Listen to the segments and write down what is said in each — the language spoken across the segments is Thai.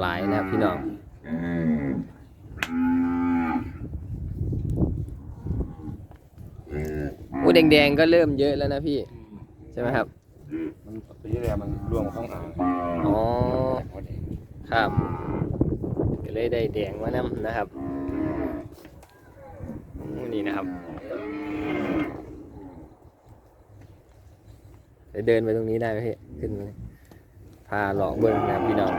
หลายนะครับพี่น้องโอ้แดงๆก็เริ่มเยอะแล้วนะพี่ ใช่ไหมครับ มันปีที่แล้วมันร่วงข้างอ่างอ๋อหัวแดงครับ ก็เลยได้แดงมานํนะครับอืมนี่นะครับเดี๋ยวเดินไปตรงนี้ได้ไหมพี่ ขึ้นมาเลยพาหลอกเบิ้งนะครับพี่น้อง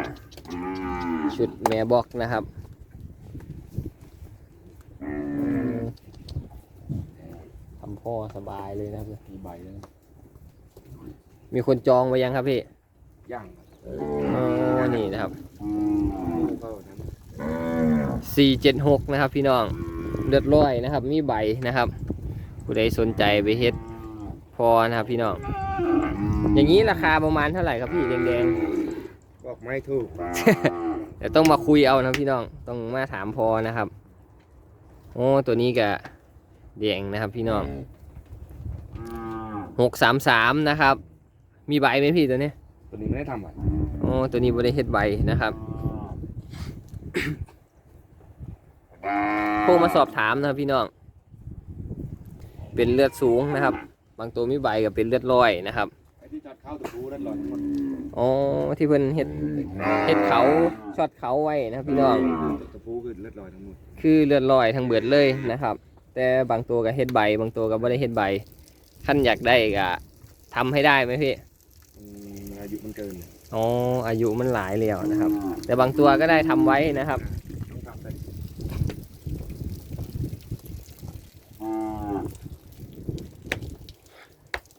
ชุดแม่บอกนะครับอืมทำพ่อสบายเลยนะครับ มีใบแล้วมีคนจองไว้ยังครับพี่ย่างอ๋อนี่นะครับ ลูกก็นั้นสี่เจ็ดหกนะครับพี่น้องเลือดร้อยนะครับ มีใบนะครับ ผู้ใดสนใจไปเฮ็ดพอนะครับพี่น้อง อย่างนี้ราคาประมาณเท่าไหร่ครับพี่แดงบอกไม่ถูก ๆ เดี๋ยวต้องมาคุยเอานะพี่น้อง ต้องมาถามพอนะครับ โอ้ตัวนี้ก็แดงนะครับ พี่น้องหกสามสามนะครับ มีใบไหมพี่ตัวนี้ ตัวนี้ไม่ได้ทำอะโอ้ตัวนี้บริเฮ็ดใบนะครับโทรมาสอบถามนะครับพี่น้อง เป็นเลือดสูงนะครับ บางตัวมีใบกับเป็นเลือดลอยนะครับไอ้ที่จัดข้าวตะปูนั่นหล่อนหมด อ๋อที่เพิ่นเฮ็ดเฮ็ดเขาช็อตเขาไว้นะครับพี่น้องตะปูคือเลือดลอยทั้งหมดคือเลือดลอยทั้งเบิดเลยนะครับ แต่บางตัวก็เฮ็ดใบ บางตัวก็บ่ได้เฮ็ดใบขั้นอยากได้ก็ทำให้ได้ไหมพี่อายุมันเกินอ๋ออายุมันหลายแล้วนะครับ แต่บางตัวก็ได้ทำไว้นะครับต้องทำได้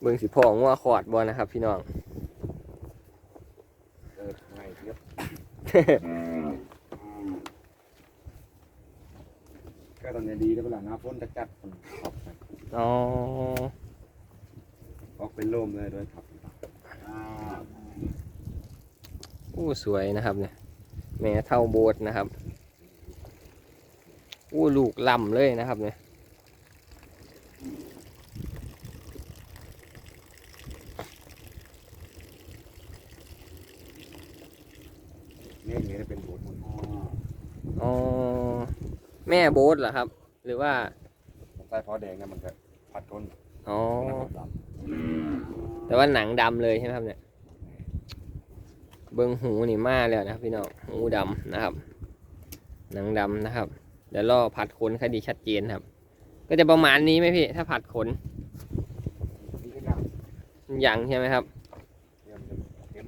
เบิ่งสิพ่องัวขอดบ่นะครับพี่น้อง เออไงเทียบ ก็ตอนนี้ดีแล้วเวลาหน้าฝนจะจัดมันขอบไปอ๋อออกเป็นลมเลยโดยขับอู้สวยนะครับเนี่ยแม่เท่าโบสถ์นะครับอู้ลูกล่ำเลยนะครับเนี่ยเนี่ยอย่างเงี้ยเป็นโบสถ์หมด อ๋อ แม่โบสถ์เหรอครับ หรือว่าใต้พอแดงเนี่ยมันจะผัดก้นอ๋อดแต่ว่าหนังดำเลยใช่ไหมครับเนี่ย เบิ้งหูนี่มาแล้วนะครับพี่น้องหูดำนะครับ หนังดำนะครับเดี๋ยวรอผัดขนคดีชัดเจนครับ ก็จะประมาณนี้ไหมพี่ ถ้าผัดขนำนี่ก็ยากยังใช่ไหมครับ เดี๋ยวมันจะเดี๋ยว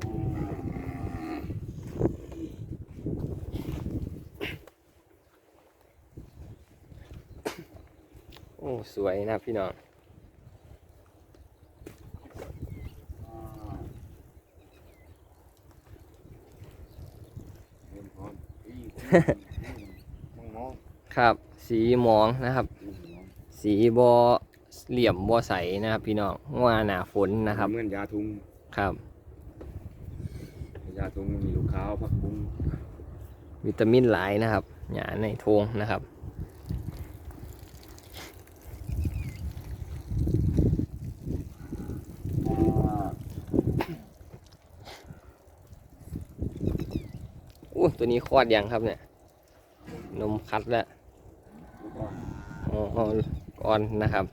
โอ้ สวยนะครับพี่น้องเดี๋ยวพร้อมอีมองมองครับ สีหมองนะครับมองสีบอเหลี่ยมบอใสนะครับ พี่น้องว่าหนาฝนนะครับเหมือนยาทุงครับ ยาทุงมีลูกค้าวผักบุ้งวิตามินหลายนะครับหยาในทงนะครับ อู้ ตัวนี้คลอดยังครับเนี่ย นมคัดแล้วลูกอ่อนอ๋ออ๋อก่อนนะครับ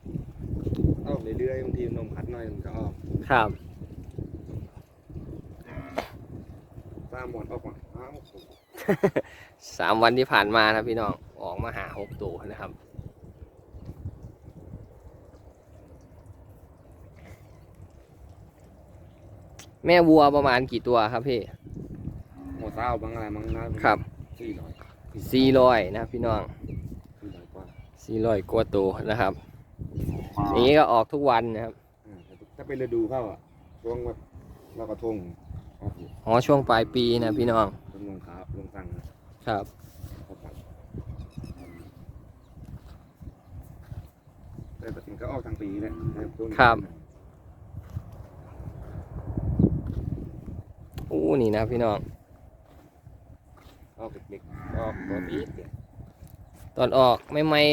ออกเรื่อยๆบางทีนมคัดหน่อยมันก็ออกครับตามหมอนออกมาอ้าวสามวันที่ผ่านมานะพี่น้องออกมาหาหกตัวนะครับแม่วัวประมาณกี่ตัวครับพี่ หมดเต้าบางอะไรบางนะครับสี่ร้อยสี่ร้อยนะครับพี่น้องสี่ร้อยกว่าสี่ร้อยกว่าตัวนะครับอย่างนี้ก็ออกทุกวันนะครับอ่าถ้าเป็นฤดูเข้าอะช่วงแบบเรากระทงออกอยู่อ๋อช่วงปลายปีนะพี่น้องเป็นลงขาลงสั่งครับเข้าไปแต่มันก็ออกทางปีแหละช่วงนี้ครับอู้นี่นะครับพี่น้อง ออกเด็กๆออกตัวปีดเนี่ยตอนออกไม่ไม่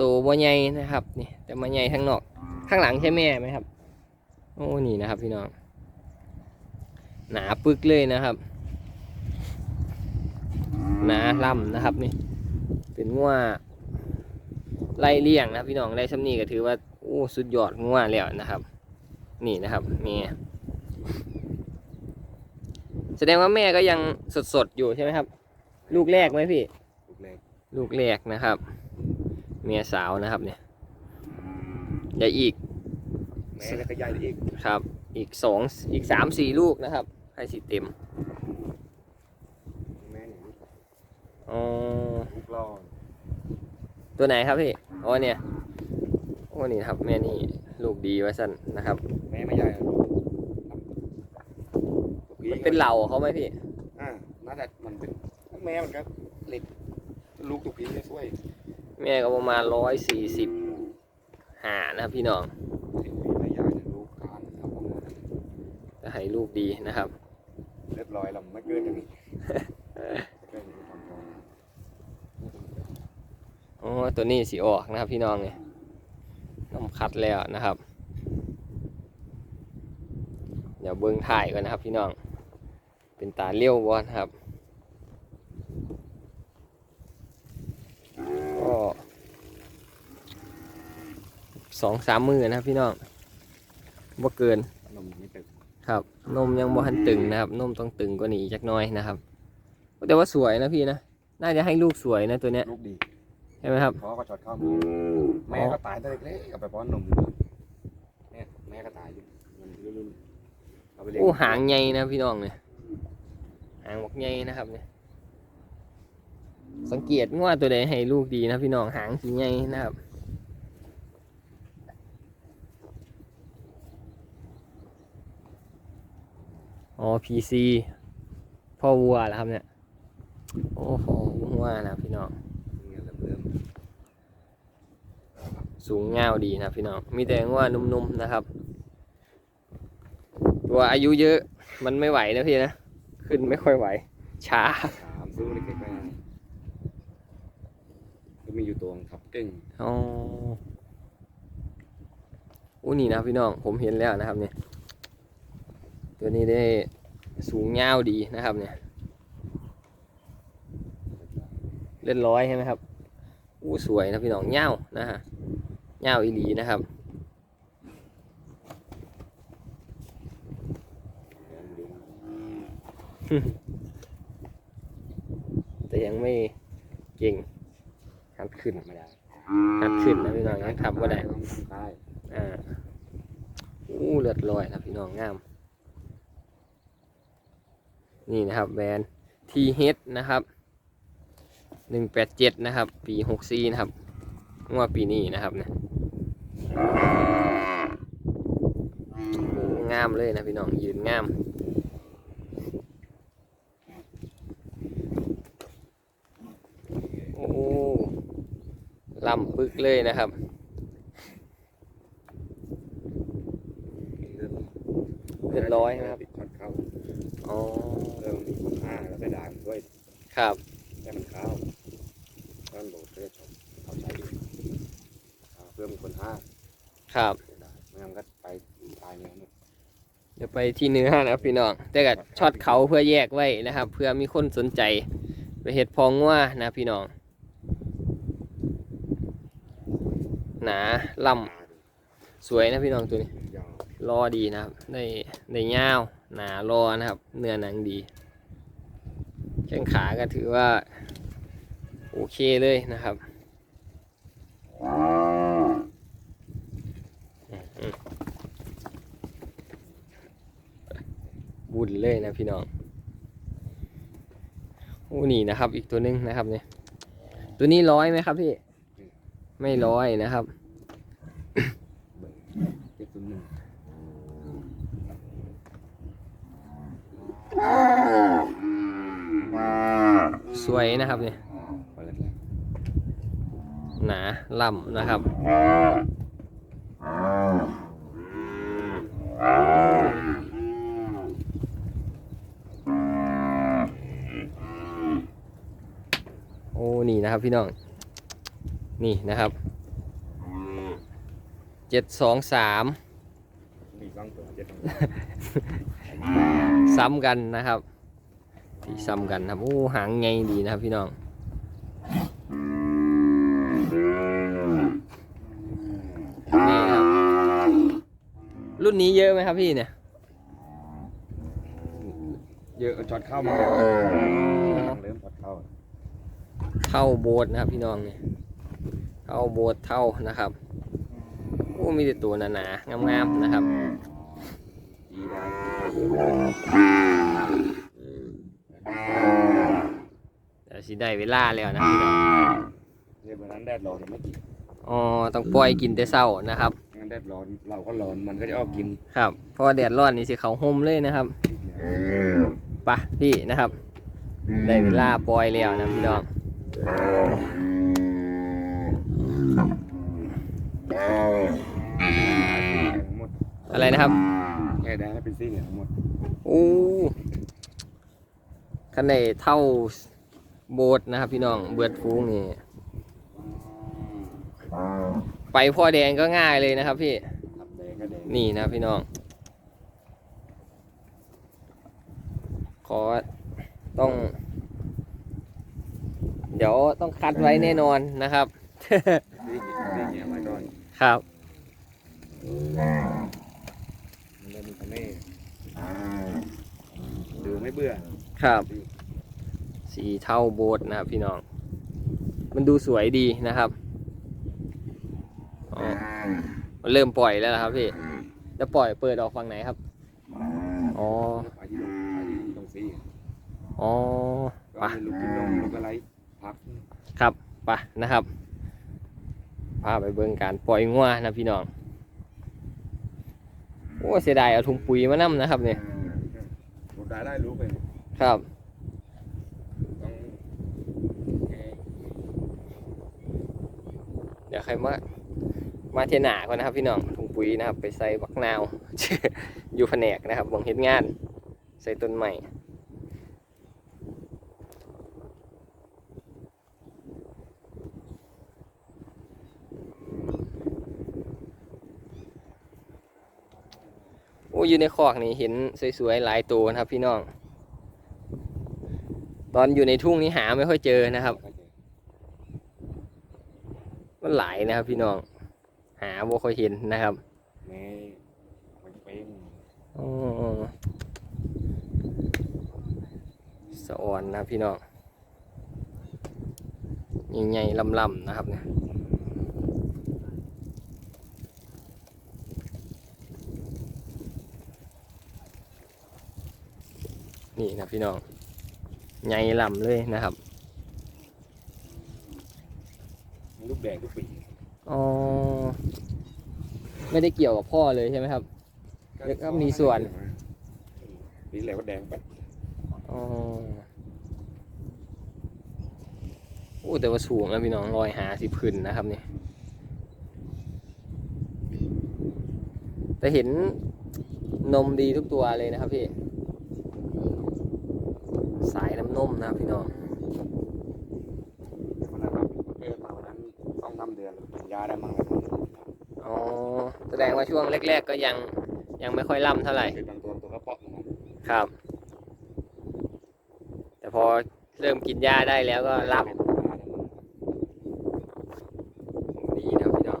ตัวบัวใหญ่นะครับนี่แต่มาใหญ่ข้างนอก ข้างหลังใช่แม่ไหมครับโอ้นี่นะครับพี่น้องหนาปึกเลยนะครับ หนาล่ำนะครับนี่ เป็นงัวไล่เลี่ยงนะพี่น้องได้ซ้ำนี่ก็ถือว่าโอ้สุดยอดงัวแล้วนะครับ นี่นะครับแม่ แสดงว่าแม่ก็ยังสดๆอยู่ใช่ไหมครับ ลูกแรกไหมพี่ ลูกแรกลูกแรกนะครับ เมียสาวนะครับเนี่ยเดี๋ยวอีกแม่แล้วก็ใหญ่อีกครับ อีกสองอีกสามสี่ลูกนะครับ ให้สิเต็มแม่เนี่ยอ๋อลูกรอดตัวไหนครับพี่อ๋อเนี่ยโอ้นี่นะครับแม่นี่ลูกดีไว้สั้นนะครับ แม่ไม่ใหญ่อะลูกลูกมัน เป็นเหล่าเขาไหมพี่ อ่าน่าจะมันเป็นแม่มันก็เล็กลูกตุกพีจะช่วยแม่ก็ประมาณร้อยสี่สิบหานะครับพี่น้องถึงปีไม่ใหญ่นะลูกการครับผมจะให้ลูกดีนะครับ เรียบร้อยแล้วไม่เกินอย่างนี้เกินอย่างนี้ทำตรงอ๋อตัวนี้สีออกนะครับพี่น้องเนี่ยน้ำคัดแล้วนะครับ เดี๋ยวเบิ้งถ่ายก่อนนะครับพี่น้อง เป็นตาเลี้ยวบอนะครับ ก็สองสามมือนะครับพี่น้องบ่เกินนมไม่ตึกครับ นมยังบ่ทันตึงนะครับ นมต้องตึงกว่านี้จักหน้อยนะครับ แต่ว่าสวยนะพี่นะ น่าจะให้ลูกสวยนะตัวเนี้ย ลูกดีใช่ไหมครับพ่อก็ช็อตเข้ามือแม่ก็ตายตั้งแต่เล็กๆเอาไปป้อนนมแม่แม่ก็ตายอยู่มันรุ่นๆเอาไปเลี้ยง โอ้หางใหญ่นะพี่น้องเนี่ย หางบอกใหญ่นะครับเนี่ยสังเกตว่าตัวใดให้ลูกดีนะพี่น้องหางสีใหญ่นะครับอ๋อ PC พ่อวัวแล้วครับเนี่ย โอ้โหวัวนะพี่น้องสูงเงาดีนะพี่น้อง มีแต่ว่านุ่มๆนะครับ ตัวอายุเยอะมันไม่ไหวนะพี่นะ ขึ้นไม่ค่อยไหว ช้าๆสามสู้เล็กๆไปก็มีอยู่ตัวขับเก่งอ๋ออู้นี่นะพี่น้องผมเห็นแล้วนะครับเนี่ยตัวนี้ได้สูงเงาวดีนะครับเนี่ยเล่นร้อยใช่ไหมครับอู้สวยนะพี่น้องเงาวนะฮะเงาวอีหลีนะครับ แต่ยังไม่เก่งหัดขึ้นไม่ได้หัดขึ้นนะพี่น้องยังทำก็ได้ต้องทำได้อ่าอู้เลือดลอยนะพี่น้องงาม นี่นะครับแบรนด์ TH นะครับหนึ่งแปดเจ็ดนะครับ ปีหกสี่นะครับงวดปีนี้นะครับเนี่ยโอ้งามเลยนะพี่น้องยืนงาม โอ้ ลำปึกเลยนะครับ เริ่มเรียบร้อยนะครับปิดคอนเข้าอ๋อ เริ่มมีคนห้าแล้วไปด่างด้วยครับ ให้มันเข้าต้นโบเทสเขาใช้อยู่อ่าเพื่อมีคนห้าครับเสียดายไม่งั้นก็ไปตายเนื้อหมดเดี๋ยวไปที่เนื้อนะครับพี่น้อง แต่ก็ช็อตเขาเพื่อแยกไว้นะครับ เพื่อมีคนสนใจ ไปเห็ดพองว่านะพี่น้อง หนาล่ตาดูำสวยนะพี่น้องตัวนี้รอดีนะครับได้ได้ยาวหนารอนะครับ เนื้อหนังดี แข้งขาก็ถือว่า โอเคเลยนะครับบุญเลยนะพี่น้องโอ้นี่นะครับ อีกตัวหนึงนะครับเนี่ยตัวนี้ร้อยไหมครับพี่ ไม่ร้อยนะครับสวยนะครับเนี่ยหนาล่ำนะครับโอ้นี่นะครับพี่น้อง นี่นะครับเจ็ดสองสามมีสองตัวเจ็ดสองซ้ำกันนะครับสีซ้ำกันนะครับโอ้หางไงดีนะครับพี่น้องนี่ครับรุ่นนี้เยอะไหมครับพี่เนี่ย เยอะช็อตเข้ามาแล้วเริ่มช็อตเข้าเท่าโบสถ์นะครับพี่น้องเนี่ย เท่าโบสถ์เท่านะครับโอ้มีแต่ตัวหนาๆงามๆนะครับดีได้เดี๋ยวสิได้เวลาแล้วนะพี่น้องเนี่ยวันนั้นแดดร้อนไม่กินอ๋อต้องปล่อยกินแต่เช้านะครับงั้นแดดร้อนเราก็ร้อนมันก็จะออกกินครับเพราะว่าแดดร้อนนี่สิเขาห่มเลยนะครับไปะพี่นะครับ ได้เวลาปล่อยแล้วนะพี่น้อง อะไรนะครับแค่แดงให้เป็นซี่เหลืองหมดอู้คันในเท่าโบสถ์นะครับ พี่น้องเบือดฟูงนี่ไปพ่อแดงก็ง่ายเลยนะครับพี่ครับแดงก็แดงนี่นะพี่น้อง ขอต้อง เดี๋ยวต้องคัดไว้แน่นอนนะครับซี่ซี่เงี้ยไว้ก่อนครับ มันเลยมีคะแนนดูไม่เบื่อครับ สีเท่าโบสถ์นะครับพี่น้อง มันดูสวยดีนะครับอ๋อมันเริ่มปล่อยแล้วนะครับพี่จะปล่อยเปิดออกฝั่งไหนครับ อ๋อไปที่ลงไปที่ตรงซี่อ๋อก็ให้ลูกกินนมลูกอะไรพักครับไปนะครับพาไปเบิ่งการปล่อยงัวนะพี่น้องโอ้เสียดายเอาถุงปุ๋ยมานํนะครับเนี่ยลูกได้ได้รู้ไปครับต้องเดี๋ยวใครมามาเทยหนาก่อนนะครับ พี่น้องถุงปุ๋ยนะครับ ไปใส่บักนาว อยู่แผนกนะครับบ่งเฮ็ดงาน ใส่ต้นใหม่ อ้อยู่ในคอกนี่เห็นสวยๆหลายตัวนะครับ พี่น้อง ตอนอยู่ในทุ่งนี่หาไม่ค่อยเจอนะครับ มันหลายนะครับ พี่น้อง หาบ่ค่อยเห็นนะครับแม่มันเป็นอ๋อสะออนนะครับพี่น้องใหญ่ๆลำๆนะครับเนี่ย นี่นะพี่น้องใหญ่ลำเลยนะครับลูกแดงทุกปีอ๋อไม่ได้เกี่ยวกับพ่อเลยใช่ไหมครับแล้วก็มีส่วนปีแล้วก็แดงไปอ๋อโอ้แต่ว่าสูงนะพี่น้องรอยหาสิขึ้นนะครับนี่แต่เห็นนมดีทุกตัวเลยนะครับพี่สาย น้ำนมนะครับพี่น้องวันนั้นเราเกิดมาวันนั้นต้องทำเดือนกินยาได้มั่งแล้วอ๋อแสดงว่าช่วงแรก ๆ ก็ยังยังไม่ค่อยล่ำเท่าไหร่เป็นบางตัวตัวกระเปาะมันครับ แต่พอเริ่มกินยาได้แล้วก็ล่ำดีนะครับพี่น้อง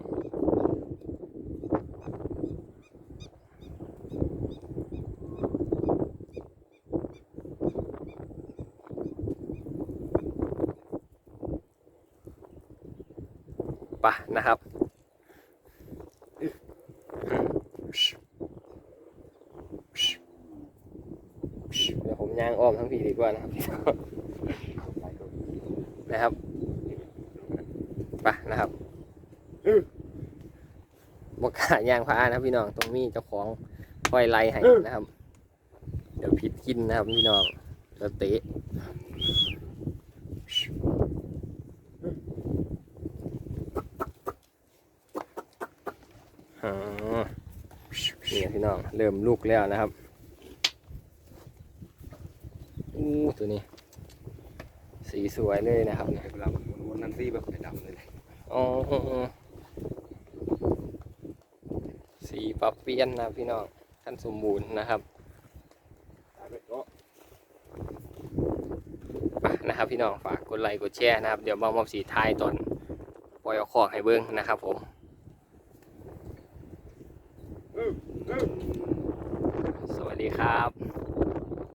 ไปะนะครับเดี๋ยวผมย่างอ้อมทั้งผีดีกว่านะครับนะครับไปนะครับบกล้าย่างพานะพี่น้องตรงนี้เจ้าของคอยไล่ให้นะครับ เดี๋ยวผิดกินนะครับพี่น้องเดี๋ยวเตะอ๋อนี่พี่น้องเริ่มลูกแล้วนะครับอู้ตัวนี้ สีสวยเลยนะครับเนี่ยเวลามันวนนั่นซี่แบบไอ้ดำเลยอ๋อสีปรับเปลี่ยนนะพี่น้องขั้นสมบูรณ์นะครับตายไปก็นะครับพี่น้องฝากกดไลค์กดแชร์นะครับ เดี๋ยวมามาสีท้ายตอนปล่อยเอาของให้เบิ้งนะครับผม